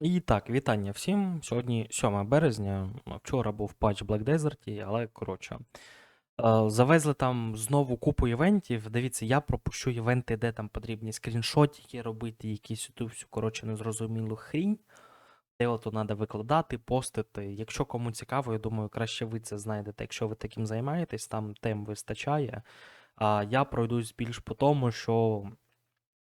І так, вітання всім. Сьогодні 7 березня. Вчора був патч Black Desert, але коротше. Е, Завезли там знову купу івентів. Дивіться, я пропущу івенти, де там потрібні скріншотики робити, якісь ту всю, коротше, незрозумілу хрінь. Де от треба викладати, постити. Якщо кому цікаво, я думаю, краще ви це знайдете, якщо ви таким займаєтесь, там тем вистачає. А я пройдусь більш по тому, що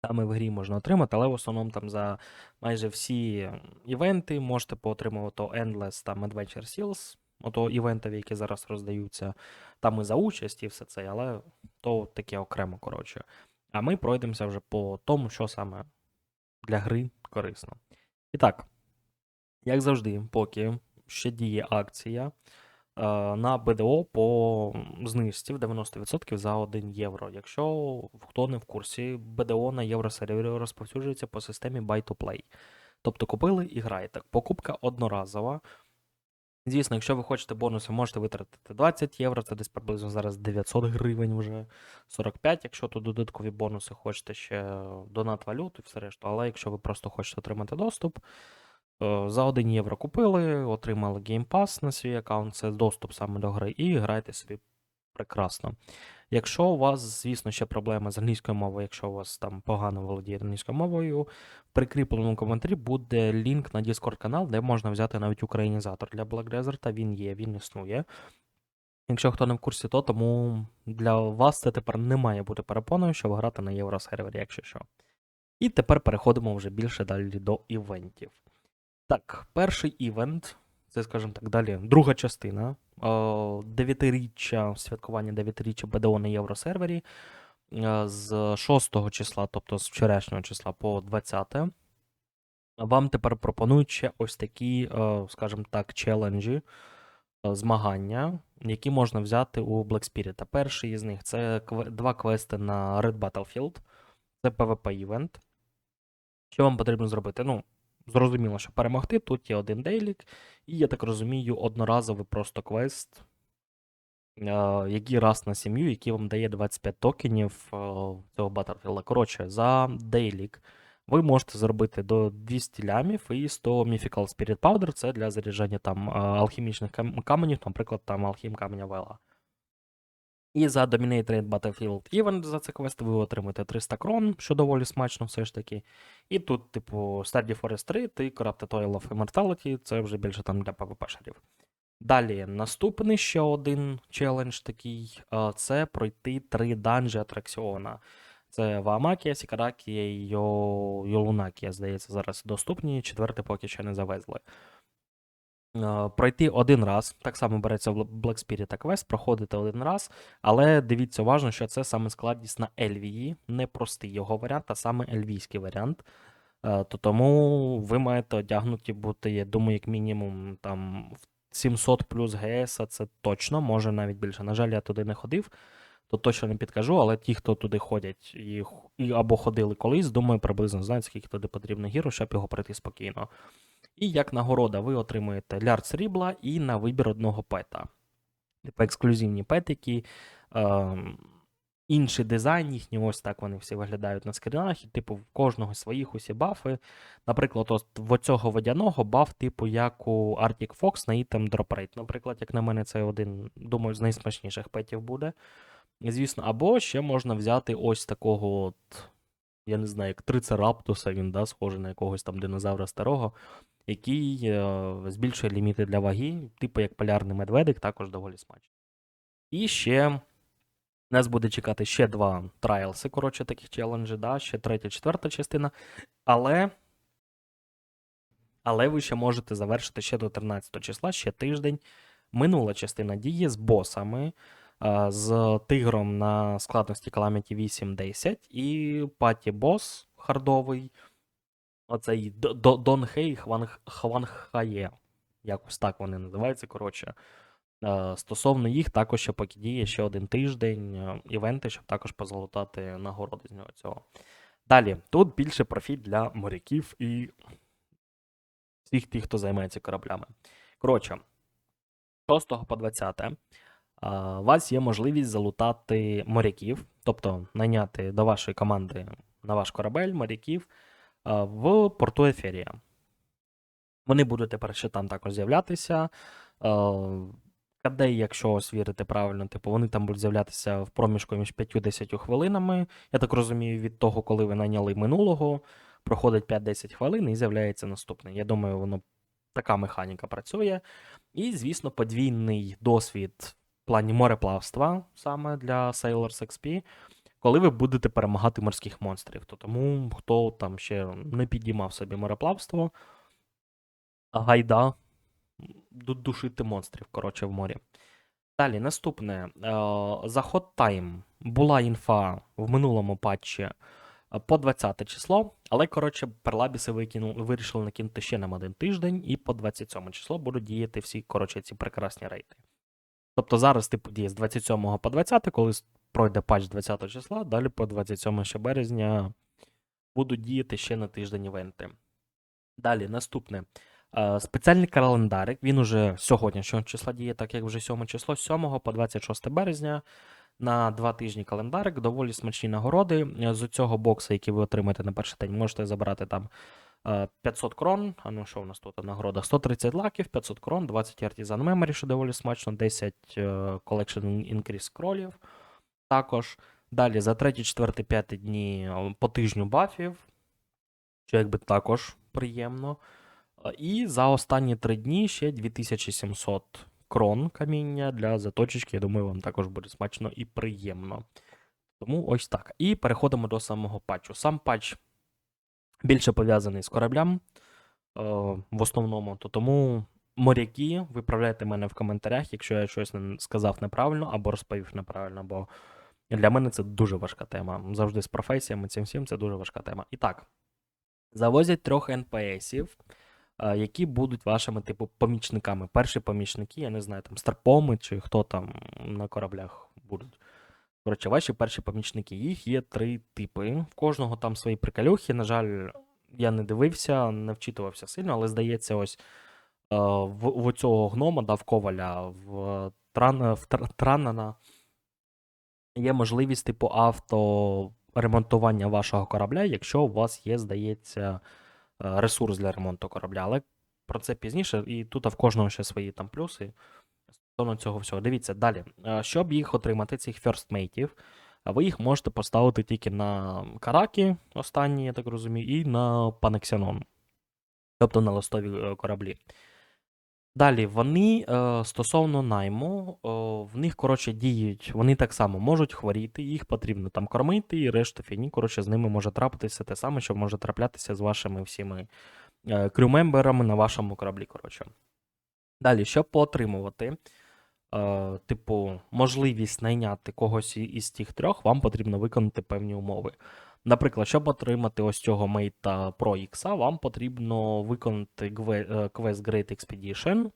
саме в грі можна отримати, але в основному там за майже всі івенти можете поотримувати Endless там Adventure Seals, ото івентові, які зараз роздаються, там і за участь, і все це, але то таке окремо, коротше. А ми пройдемося вже по тому, що саме для гри корисно. І так, як завжди, поки ще діє акція на БДО по знижці в 90% за 1 євро. Якщо хто не в курсі, БДО на євросервері розповсюджується по системі Buy to Play. Тобто купили і граєте. Покупка одноразова. Звісно, якщо ви хочете бонуси, можете витратити 20 євро, це десь приблизно зараз 900 гривень вже 45, якщо тут додаткові бонуси хочете ще донат валюту і все решту. Але якщо ви просто хочете отримати доступ, е, за 1 євро купили, отримали Game Pass на свій аккаунт, це доступ саме до гри, і грайте собі прекрасно. Якщо у вас, звісно, ще проблеми з англійською мовою, якщо у вас там погано володіє англійською мовою, в прикріпленому коментарі буде лінк на Discord канал, де можна взяти навіть українізатор для Black Desert. Він є, він існує. Якщо хто не в курсі, то тому для вас це тепер не має бути перепоною, щоб грати на євросервері, якщо що. І тепер переходимо вже більше далі до івентів. Так, перший івент, це, скажімо так, далі друга частина. е, Дев'ятиріччя, святкування дев'ятиріччя БДО на євросервері е, з 6 числа, тобто з вчорашнього числа по 20. Вам тепер пропонують ще ось такі, е, скажімо так, челенджі, змагання, які можна взяти у Black Spirit. Перший із них це два квести на Red Battlefield. Це PvP івент. Що вам потрібно зробити? Ну, зрозуміло, що перемогти. Тут є один дейлік, і я так розумію, одноразовий просто квест, е, який раз на сім'ю, який вам дає 25 токенів е, цього Battlefield. Коротше, за дейлік ви можете зробити до 200 лямів і 100 Mythical Spirit Powder це для заряджання там е, алхімічних кам- каменів, наприклад, там алхім каменя Вела. І за Dominate Raid Battlefield Event за це квест ви отримаєте 300 крон, що доволі смачно все ж таки. І тут, типу, Stardew Forest 3 і Corrupted Oil of Immortality, це вже більше там для PvP-шерів. Далі, наступний ще один челендж такий це пройти три данжі атракціона. Це Ваамакія, Сікаракія і Йолунакія, здається, зараз доступні. Четвертий поки ще не завезли. Е, Пройти один раз, так само береться в Black Spirit квест, проходити один раз, але дивіться уважно, що це саме складність на Ельвії, не простий його варіант, а саме ельвійський варіант. Е, То тому ви маєте одягнуті бути, я думаю, як мінімум там 700 плюс ГС, це точно, може навіть більше. На жаль, я туди не ходив, то точно не підкажу, але ті, хто туди ходять і, і або ходили колись, думаю, приблизно знають, скільки туди потрібно гіру, щоб його пройти спокійно. І як нагорода ви отримуєте лярд срібла і на вибір одного пета. Типу ексклюзивні петики, ем, інший дизайн їхній, ось так вони всі виглядають на скрінах, і типу в кожного своїх усі бафи. Наприклад, от в оцього водяного баф, типу, як у Arctic Fox на Drop Rate. Наприклад, як на мене, це один, думаю, з найсмачніших петів буде. Звісно, або ще можна взяти ось такого от. Я не знаю, як трицераптуса, він да, схожий на якогось там динозавра старого, який е, збільшує ліміти для ваги, типу як полярний медведик, також доволі смачно. І ще нас буде чекати ще два трайлси, коротше, таких челенджі, да, ще третя, четверта частина. Але. Але ви ще можете завершити ще до 13 числа, ще тиждень. Минула частина дії з босами, з тигром на складності Calamity 8-10 і паті бос хардовий. Оцей Д- Д- Дон Хей Хван, Хванхає. Якось так вони називаються. Коротше. Е, Стосовно їх, також ще поки діє ще один тиждень е, івенти, щоб також позалутати нагороди з нього цього. Далі, тут більше профіль для моряків і всіх тих, хто займається кораблями. Коротше, 6 по 20 а, у вас є можливість залутати моряків, тобто найняти до вашої команди на ваш корабель моряків в порту Еферія. Вони будуть тепер ще там також з'являтися. КД, якщо ось вірити правильно, типу, вони там будуть з'являтися в проміжку між 5-10 хвилинами. Я так розумію, від того, коли ви найняли минулого, проходить 5-10 хвилин і з'являється наступний. Я думаю, воно така механіка працює. І, звісно, подвійний досвід плані мореплавства саме для Sailors XP, коли ви будете перемагати морських монстрів. То тому, хто там ще не підіймав собі мореплавство, гайда душити монстрів, коротше, в морі. Далі, наступне. е, За Hot Time була інфа в минулому патчі е, по 20 число, але, коротше, перлабіси викину, вирішили накинути ще нам один тиждень, і по 27 число будуть діяти всі, коротше, ці прекрасні рейти. Тобто зараз, типу, діє з 27 по 20, коли пройде патч 20 числа, далі по 27 ще березня будуть діяти ще на тиждень івенти. Далі, наступне. Спеціальний календарик, він уже сьогоднішнього числа діє, так як вже 7 число, з 7 по 26 березня. На два тижні календарик, доволі смачні нагороди. З цього бокса, який ви отримаєте на перший день, можете забрати там 500 крон. А ну що у нас тут нагорода? 130 лаків, 500 крон, 20 Artisan Memory, що доволі смачно, 10 е, Collection Increase скролів. Також. Далі за 3, 4, 5 дні е, по тижню бафів, що якби також приємно. Е, І за останні три дні ще 2700 крон каміння для заточечки. Я думаю, вам також буде смачно і приємно. Тому ось так. І переходимо до самого патчу. Сам патч більше пов'язаний з кораблям е, в основному, то тому моряки, виправляйте мене в коментарях, якщо я щось сказав неправильно або розповів неправильно, бо для мене це дуже важка тема. Завжди з професіями цим всім це дуже важка тема. І так, завозять трьох НПСів, е, які будуть вашими, типу, помічниками. Перші помічники, я не знаю, там старпоми чи хто там на кораблях будуть. Коротше, ваші перші помічники. Їх є три типи. В кожного там свої приколюхи. На жаль, я не дивився, не вчитувався сильно, але здається, ось е, в, в цього гнома, да, в коваля, в, тран, в Тр- Транана є можливість, типу, авторемонтування вашого корабля, якщо у вас є, здається, е, ресурс для ремонту корабля. Але про це пізніше, і тут в кожного ще свої там плюси стосовно цього всього. Дивіться далі. Е, Щоб їх отримати, цих ферстмейтів, ви їх можете поставити тільки на Каракі, останні, я так розумію, і на Панексіанон, тобто на листові е, кораблі. Далі вони е, стосовно найму, в них, коротше, діють, вони так само можуть хворіти, їх потрібно там кормити і решту фіні, коротше, з ними може трапитися те саме, що може траплятися з вашими всіми крюмемберами на вашому кораблі. коротше. Далі, щоб поотримувати, е, типу, можливість найняти когось із тих трьох, вам потрібно виконати певні умови. Наприклад, щоб отримати ось цього мейта Pro X, вам потрібно виконати е, квест Great Expedition.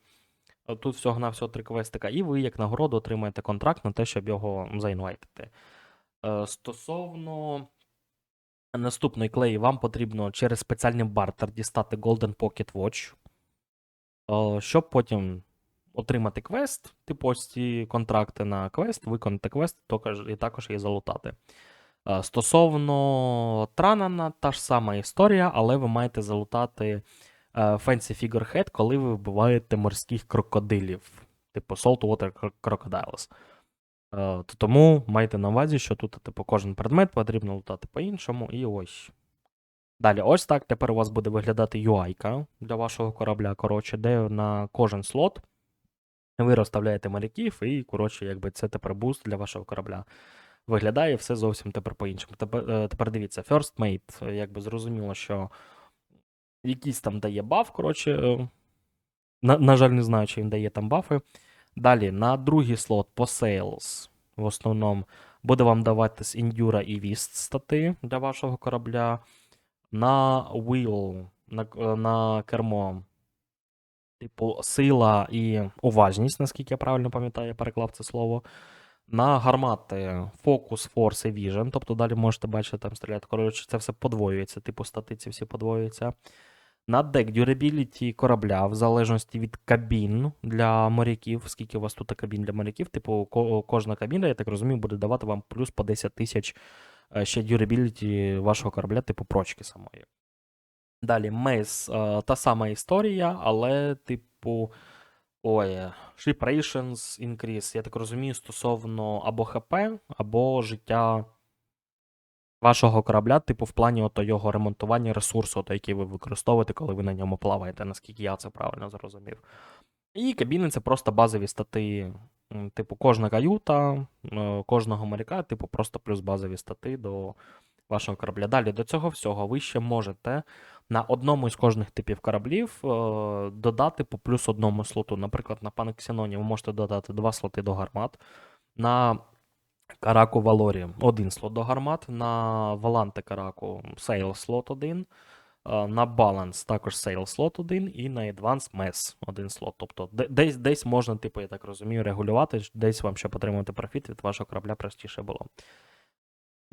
Е, Тут всього на всього три квестика, і ви, як нагороду, отримаєте контракт на те, щоб його заінвайтити. Стосовно наступної клеї, вам потрібно через спеціальний бартер дістати Golden Pocket Watch, щоб потім отримати квест, типу ось ці контракти на квест, виконати квест і також її залутати. Е, Стосовно Транана, та ж сама історія, але ви маєте залутати е, Fancy Figurehead, коли ви вбиваєте морських крокодилів, типу Saltwater Cro- Crocodiles. Е, то Тому майте на увазі, що тут, типу, кожен предмет потрібно лутати по-іншому, і ось. Далі, ось так тепер у вас буде виглядати UI для вашого корабля, коротше, де на кожен слот ви розставляєте моряків, і, коротше, якби це тепер буст для вашого корабля. Виглядає все зовсім тепер по-іншому. Тепер, е, тепер дивіться, First Mate, е, якби зрозуміло, що якийсь там дає баф, коротше. е, На, на жаль, не знаю, чи він дає там бафи. Далі, на другий слот по Sales, в основному, буде вам даватись Endura і Vist стати для вашого корабля. На Wheel, на, на кермо, типу, сила і уважність, наскільки я правильно пам'ятаю, я переклав це слово. На гармати Focus, Force і Vision, тобто далі можете бачити там стріляти. Коротше, це все подвоюється, типу статиці всі подвоюються. На дек Durability корабля, в залежності від кабін для моряків, скільки у вас тут кабін для моряків, типу, кожна кабіна, я так розумію, буде давати вам плюс по 10 тисяч е, ще Durability вашого корабля, типу прочки самої. Далі, Мейс, е, та сама історія, але, типу, ой, Ship Rations Increase, я так розумію, стосовно або ХП, або життя вашого корабля, типу, в плані ото його ремонтування ресурсу, ото, який ви використовуєте, коли ви на ньому плаваєте, наскільки я це правильно зрозумів. І кабіни це просто базові стати, типу, кожна каюта, е, кожного моряка, типу, просто плюс базові стати до вашого корабля. Далі до цього всього ви ще можете на одному із кожних типів кораблів е, додати по плюс одному слоту. Наприклад, на Панексіноні ви можете додати два слоти до гармат. На Караку Валорі один слот до гармат, на Валанте Караку сейл слот один, е, на Баланс також сейл слот один, і на Advance Mess один слот. Тобто десь, десь можна, типу, я так розумію, регулювати, десь вам, щоб отримати профіт від вашого корабля простіше було.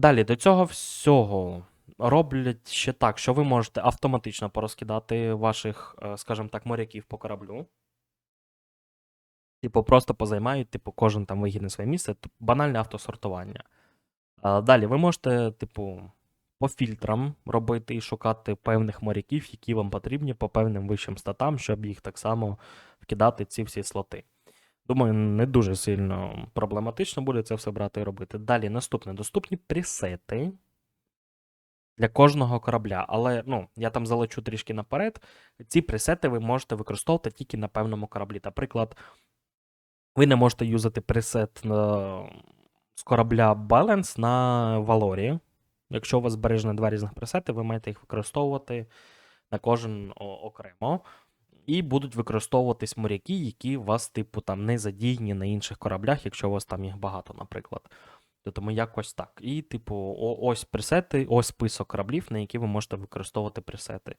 Далі, до цього всього роблять ще так, що ви можете автоматично порозкидати ваших, е, скажімо так, моряків по кораблю. Типу, просто позаймають, типу, кожен там вигідне своє місце, банальне автосортування. Далі, ви можете, типу, по фільтрам робити і шукати певних моряків, які вам потрібні по певним вищим статам, щоб їх так само вкидати ці всі слоти. Думаю, не дуже сильно проблематично буде це все брати і робити. Далі, наступне, доступні пресети для кожного корабля. Але ну, я там залечу трішки наперед. Ці пресети ви можете використовувати тільки на певному кораблі. Наприклад, ви не можете юзати пресет на... з корабля Balance на Валорі. Якщо у вас збережено два різних пресети, ви маєте їх використовувати на кожен окремо. І будуть використовуватись моряки, які вас, типу, там не задіяні на інших кораблях, якщо у вас там їх багато, наприклад. То тому якось так. І, типу, ось пресети, ось список кораблів, на які ви можете використовувати пресети.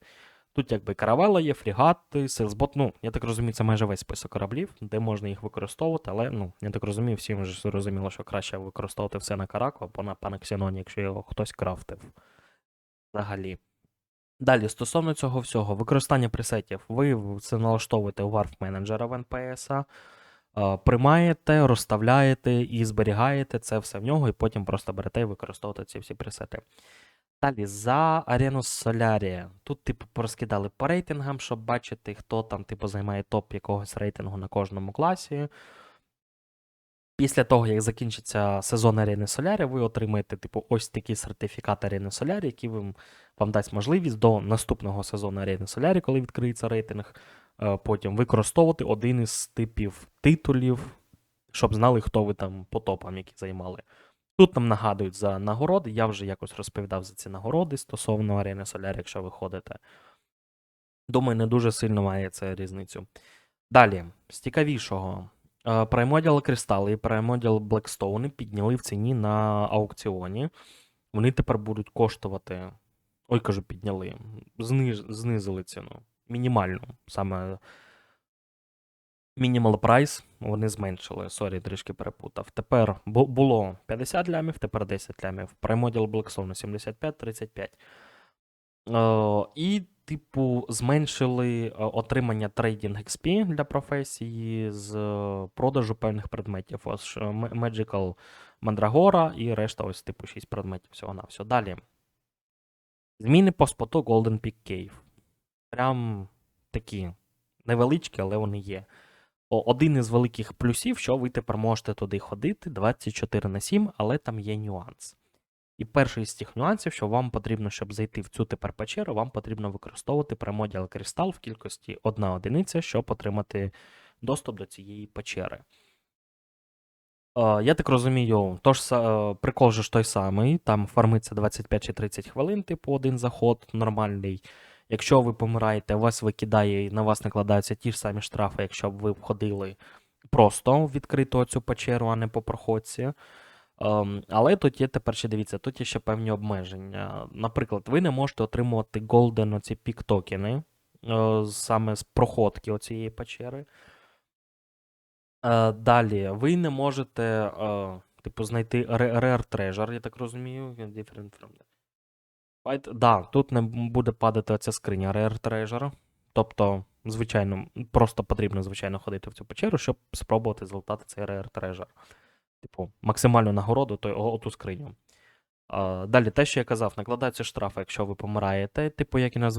Тут якби каравела є, фрігати, сейлсбот. Ну, я так розумію, це майже весь список кораблів, де можна їх використовувати, але ну, я так розумію, всім вже зрозуміло, що краще використовувати все на Караку або на Панексіноні, якщо його хтось крафтив. Взагалі. Далі, стосовно цього всього, використання пресетів, ви це налаштовуєте у Warp менеджера в NPS, а, приймаєте, розставляєте і зберігаєте це все в нього, і потім просто берете і використовуєте ці всі пресети. Далі, за арену Солярія. Тут, типу, порозкидали по рейтингам, щоб бачити, хто там, типу, займає топ якогось рейтингу на кожному класі. Після того, як закінчиться сезон Арени Солярі, ви отримаєте, типу, ось такий сертифікат Арени Солярі, який вам, вам дасть можливість до наступного сезону Арени Солярі, коли відкриється рейтинг, е, потім використовувати один із типів титулів, щоб знали, хто ви там по топам, які займали. Тут нам нагадують за нагороди. Я вже якось розповідав за ці нагороди стосовно Арени Солярі, якщо ви ходите. Думаю, не дуже сильно має це різницю. Далі, з цікавішого. Е, Primordial кристали і Primordial Blackstone підняли в ціні на аукціоні. Вони тепер будуть коштувати. Ой, кажу, підняли. Зниж, знизили ціну. Мінімальну. Саме Minimal Price вони зменшили. Сорі, трішки перепутав. Тепер бу- було 50 лямів, тепер 10 лямів. Primordial Blackstone 75-35. Е, і, типу, зменшили е, отримання трейдинг XP для професії з е, продажу певних предметів. Ось е, Magical Mandragora і решта, ось, типу, 6 предметів всього на все. Далі. Зміни по споту Golden Peak Cave. Прям такі невеличкі, але вони є. Один із великих плюсів, що ви тепер можете туди ходити 24 на 7, але там є нюанс. І перший з цих нюансів, що вам потрібно, щоб зайти в цю тепер печеру, вам потрібно використовувати Primordial кристал в кількості 1 одиниця, щоб отримати доступ до цієї печери. Е, я так розумію, тож е, прикол же ж той самий, там фармиться 25 чи 30 хвилин, типу один заход нормальний. Якщо ви помираєте, вас викидає і на вас накладаються ті ж самі штрафи, якщо б ви входили просто в відкриту цю печеру, а не по проходці. Ем, але тут є тепер ще дивіться, тут є ще певні обмеження. Наприклад, ви не можете отримувати голден оці пік-токени е, саме з проходки оцієї печери. Е, далі, ви не можете, е, типу, знайти Rare Treasure, я так розумію. Different from Fight. Да, тут не буде падати оця скриня Rare Treasure. Тобто, звичайно, просто потрібно, звичайно, ходити в цю печеру, щоб спробувати злутати цей Rare Treasure. Типу, максимальну нагороду, то оту скриню. Далі, те, що я казав, накладаються штрафи, якщо ви помираєте, типу, як і на,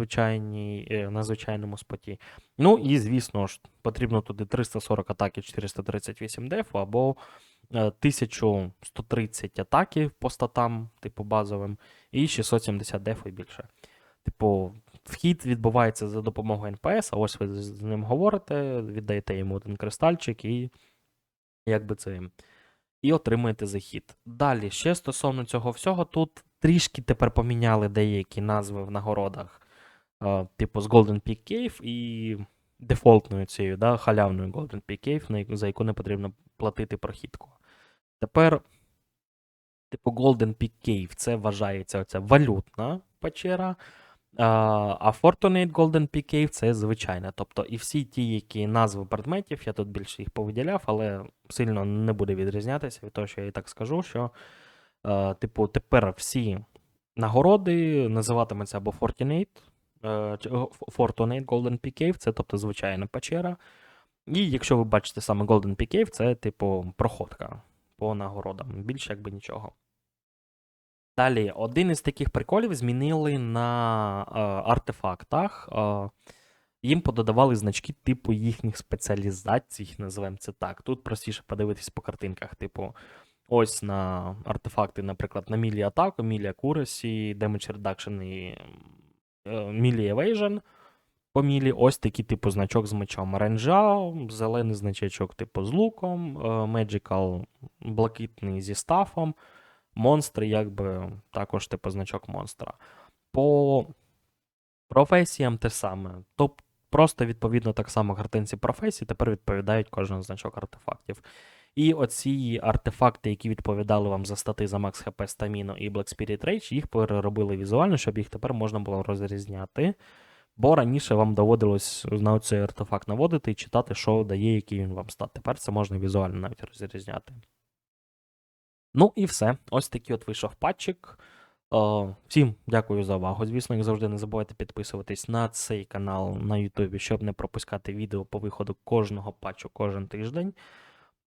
е, на звичайному споті. Ну і, звісно ж, потрібно туди 340 атаки, 438 дефу або е, 1130 атаки по статам, типу базовим, і 670 дефу і більше. Типу, вхід відбувається за допомогою НПС, а ось ви з ним говорите, віддаєте йому один кристальчик і якби це. І отримуєте захід. Далі, ще стосовно цього всього, тут трішки тепер поміняли деякі назви в нагородах, е, типу з Golden Peak Cave і дефолтною цією, да, халявною Golden Peak Cave, за яку не потрібно платити прохідку. Тепер, типу, Golden Peak Cave це вважається оця валютна печера. А, Fortunate Golden Peak Cave це звичайне. Тобто і всі ті, які назви предметів, я тут більше їх повиділяв, але сильно не буде відрізнятися від того, що я і так скажу, що, е, типу, тепер всі нагороди називатимуться або Fortunate, е, Fortunate Golden Peak Cave, це тобто звичайна печера. І якщо ви бачите саме Golden Peak Cave, це, типу, проходка по нагородам. Більше якби нічого. Далі, один із таких приколів змінили на е, артефактах. Е, їм пододавали значки типу їхніх спеціалізацій, називаємо це так. Тут простіше подивитись по картинках, типу, ось на артефакти, наприклад, на мілі атаку, мілі accuracy, damage reduction і е, мілі evasion. По мілі ось такий типу значок з мечом. Ренжа, зелений значечок, типу з луком, е, Magical блакитний зі стафом. Монстри, якби також типу значок монстра. По професіям те саме. Тобто просто відповідно так само картинці професій тепер відповідають кожен значок артефактів. І оці артефакти, які відповідали вам за стати за Max HP Stamina і Black Spirit Rage, їх переробили візуально, щоб їх тепер можна було розрізняти. Бо раніше вам доводилось на цей артефакт наводити і читати, що дає, який він вам стат. Тепер це можна візуально навіть розрізняти. Ну і все. Ось такий от вийшов патчик. Е, Всім дякую за увагу. Звісно, як завжди, не забувайте підписуватись на цей канал на Ютубі, щоб не пропускати відео по виходу кожного патчу кожен тиждень.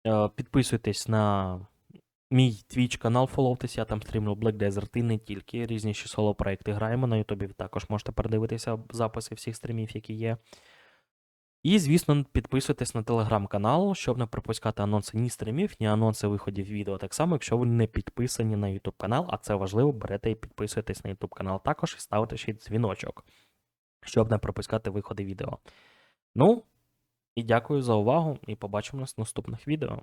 Е, Підписуйтесь на мій Twitch канал, фоловтесь, я там стрімлю Black Desert і не тільки. Різні ще соло проекти граємо. На Ютубі також можете передивитися записи всіх стрімів, які є. І, звісно, підписуйтесь на телеграм-канал, щоб не пропускати анонси ні стрімів, ні анонси виходів відео. Так само, якщо ви не підписані на YouTube канал, а це важливо, берете і підписуйтесь на YouTube канал також і ставите ще дзвіночок, щоб не пропускати виходи відео. Ну, і дякую за увагу, і побачимось в наступних відео.